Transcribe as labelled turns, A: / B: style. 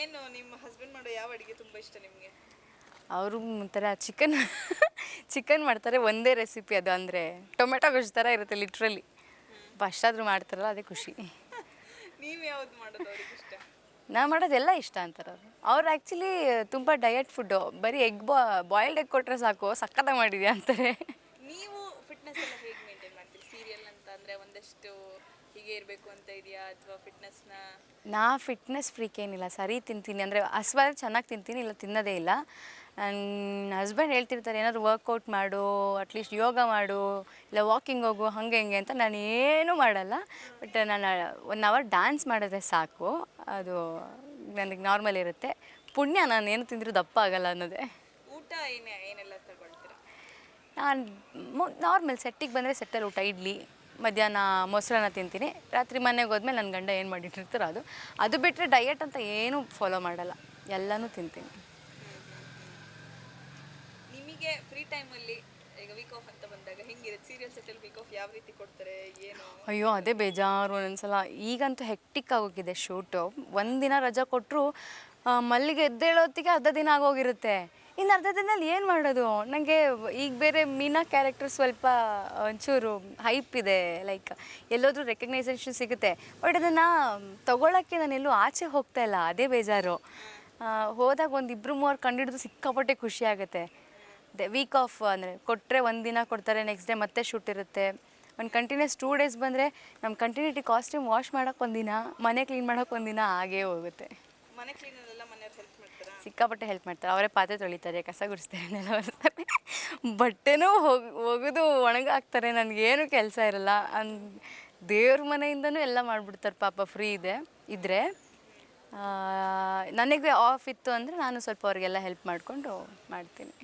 A: ಏನು ನಿಮ್ಮ ಹಸ್ಬೆಂಡ್ ಮಾಡೋ ಯಾವ ಅಡುಗೆ ತುಂಬಾ ಇಷ್ಟ ನಿಮಗೆ?
B: ಅವರು ಒಂಥರ ಚಿಕನ್ ಚಿಕನ್ ಮಾಡ್ತಾರೆ ಒಂದೇ ರೆಸಿಪಿ ಅದು ಅಂದರೆ ಟೊಮೆಟೊ ಗೊಜ್ಜು ಥರ ಇರುತ್ತೆ ಲಿಟ್ರಲಿ ಅಷ್ಟಾದರೂ ಮಾಡ್ತಾರಲ್ಲ ಅದೇ ಖುಷಿ.
A: ನೀವು ಯಾವ್ದು ಮಾಡೋದು ಅವ್ರಿಗೆ ಇಷ್ಟ?
B: ನಾ ಮಾಡೋದೆಲ್ಲ ಇಷ್ಟ ಅಂತಾರೆ ಅವರು. ಅವ್ರು ಆ್ಯಕ್ಚುಲಿ ತುಂಬ ಡಯಟ್ ಫುಡ್ಡು ಬರೀ ಎಗ್ ಬಾ ಬಾಯ್ಲ್ಡ್ ಎಗ್ ಕೊಟ್ಟರೆ ಸಾಕು ಸಕ್ಕತ್ತಾಗಿ ಮಾಡಿದ್ಯಾ ಅಂತಾರೆ.
A: ನೀವು ಫಿಟ್ನೆಸ್ ಎಲ್ಲ ಹೇಗೆ ಮೇಂಟೈನ್ ಮಾಡ್ತೀರಿ? ಸೀರಿಯಲ್ ಅಂತ ಅಂದರೆ ಒಂದಷ್ಟು ಹೀಗೆ ಇರಬೇಕು ಅಂತ ಇದೆಯಾ ಅಥವಾ ಫಿಟ್ನೆಸ್ನ
B: ನಾ ಫಿಟ್ನೆಸ್ ಫ್ರೀಕ್ ಏನಿಲ್ಲ ಸರಿ ತಿಂತೀನಿ. ಅಂದರೆ ಹಸ್ವಾದ್ರೆ ಚೆನ್ನಾಗಿ ತಿಂತೀನಿ ಇಲ್ಲ ತಿನ್ನೋದೇ ಇಲ್ಲ. ನನ್ನ ಹಸ್ಬೆಂಡ್ ಹೇಳ್ತಿರ್ತಾರೆ ಏನಾದ್ರು ವರ್ಕೌಟ್ ಮಾಡು ಅಟ್ಲೀಸ್ಟ್ ಯೋಗ ಮಾಡು ಇಲ್ಲ ವಾಕಿಂಗ್ ಹೋಗು ಹಾಗೆ ಹಿಂಗೆ ಅಂತ ನಾನು ಏನೂ ಮಾಡಲ್ಲ. ಬಟ್ ನಾನು ಒನ್ ಅವರ್ ಡ್ಯಾನ್ಸ್ ಮಾಡಿದ್ರೆ ಸಾಕು. ಅದು ನನಗೆ ನಾರ್ಮಲ್ ಇರುತ್ತೆ. ಪುಣ್ಯ ನಾನು ಏನು ತಿಂದರೂ ದಪ್ಪ ಆಗಲ್ಲ ಅನ್ನೋದೇ.
A: ಊಟ ಏನೇ ಏನೆಲ್ಲ ತಗೊಳ್ತೀರಾ?
B: ನಾನು ನಾರ್ಮಲ್ ಸೆಟ್ಟಿಗೆ ಬಂದರೆ ಸೆಟ್ಟಲ್ಲಿ ಊಟ ಇಡ್ಲಿ. ಮಧ್ಯಾಹ್ನ ಮೊಸರನ್ನ ತಿಂತೀನಿ. ರಾತ್ರಿ ಮನೆಗೆ ಹೋದ್ಮೇಲೆ ನನ್ನ ಗಂಡ ಏನು ಮಾಡಿಟ್ಟಿರ್ತಾರೋ ಅದು. ಅದು ಬಿಟ್ಟರೆ ಡಯಟ್ ಅಂತ ಏನೂ ಫಾಲೋ ಮಾಡಲ್ಲ. ಎಲ್ಲನೂ ತಿಂತೀನಿ.
A: ನಿಮಗೆ ಫ್ರೀ ಟೈಮಲ್ಲಿ ಈಗ ವೀಕ್ ಆಫ್ ಅಂತ ಬಂದಾಗ ಹೆಂಗಿರುತ್ತೆ ಸೀರಿಯಲ್ ಸೆಟಲ್ ವೀಕ್ ಆಫ್ ಯಾವ ರೀತಿ ಕೊಡ್ತಾರೆ? ಏನು?
B: ಅಯ್ಯೋ ಅದೇ ಬೇಜಾರು ಒಂದೊಂದ್ಸಲ. ಈಗಂತೂ ಹೆಕ್ಟಿಕ್ ಆಗೋಗಿದೆ ಶೂಟು ಒಂದಿನ ರಜಾ ಕೊಟ್ಟರು ಮಲ್ಲಿಗೆ ಎದ್ದೇಳೋತ್ತಿಗೆ ಅರ್ಧ ದಿನ ಆಗೋಗಿರುತ್ತೆ. ಇನ್ನು ಅರ್ಧ ದಿನದಲ್ಲಿ ಏನು ಮಾಡೋದು? ನನಗೆ ಈಗ ಬೇರೆ ಮೀನಾ ಕ್ಯಾರೆಕ್ಟರ್ ಸ್ವಲ್ಪ ಒಂಚೂರು ಹೈಪ್ ಇದೆ ಲೈಕ್ ಎಲ್ಲೋದ್ರೂ ರೆಕಗ್ನೈಸೇಷನ್ ಸಿಗುತ್ತೆ. ಬಟ್ ಅದನ್ನು ತೊಗೊಳಕ್ಕೆ ನಾನು ಎಲ್ಲೂ ಆಚೆ ಹೋಗ್ತಾ ಇಲ್ಲ, ಅದೇ ಬೇಜಾರು. ಹೋದಾಗ ಒಂದು ಇಬ್ಬರು ಮೂವರು ಕಂಡಿಡಿದು ಸಿಕ್ಕಾಪಟ್ಟೆ ಖುಷಿ ಆಗುತ್ತೆ. ದೆ ವೀಕ್ ಆಫ್ ಅಂದರೆ ಕೊಟ್ಟರೆ ಒಂದು ದಿನ ಕೊಡ್ತಾರೆ ನೆಕ್ಸ್ಟ್ ಡೇ ಮತ್ತೆ ಶೂಟ್ ಇರುತ್ತೆ. ಒಂದು ಕಂಟಿನ್ಯೂಸ್ ಟೂ ಡೇಸ್ ಬಂದರೆ ನಮ್ಮ ಕಂಟಿನ್ಯೂಟಿ ಕಾಸ್ಟ್ಯೂಮ್ ವಾಶ್ ಮಾಡೋಕೆ ಒಂದಿನ ಮನೆ ಕ್ಲೀನ್ ಮಾಡೋಕೆ ಒಂದಿನ ಹಾಗೇ ಹೋಗುತ್ತೆ. ಸಿಕ್ಕಾಪಟ್ಟೆ ಹೆಲ್ಪ್ ಮಾಡ್ತಾರೆ. ಅವರೇ ಪಾತ್ರೆ ತೊಳಿತಾರೆ, ಕಸ ಗುಡಿಸ್ತಾರೆ ನೆಲ ಒರೆಸ್ತಾರೆ ಬಟ್ಟೆನೂ ಹೋಗಿ ಒಗೆದು ಒಣಗಾಕ್ತಾರೆ, ನನಗೇನು ಕೆಲಸ ಇರಲ್ಲ. ಅನ್, ದೇವ್ರ ಮನೆಯಿಂದನೂ ಎಲ್ಲ ಮಾಡಿಬಿಡ್ತಾರೆ ಪಾಪ ಫ್ರೀ ಇದೆ ಇದ್ದರೆ ನನಗೆ ಆಫ್ ಇತ್ತು ಅಂದರೆ ನಾನು ಸ್ವಲ್ಪ ಅವ್ರಿಗೆಲ್ಲ ಹೆಲ್ಪ್ ಮಾಡಿಕೊಂಡು ಮಾಡ್ತೀನಿ.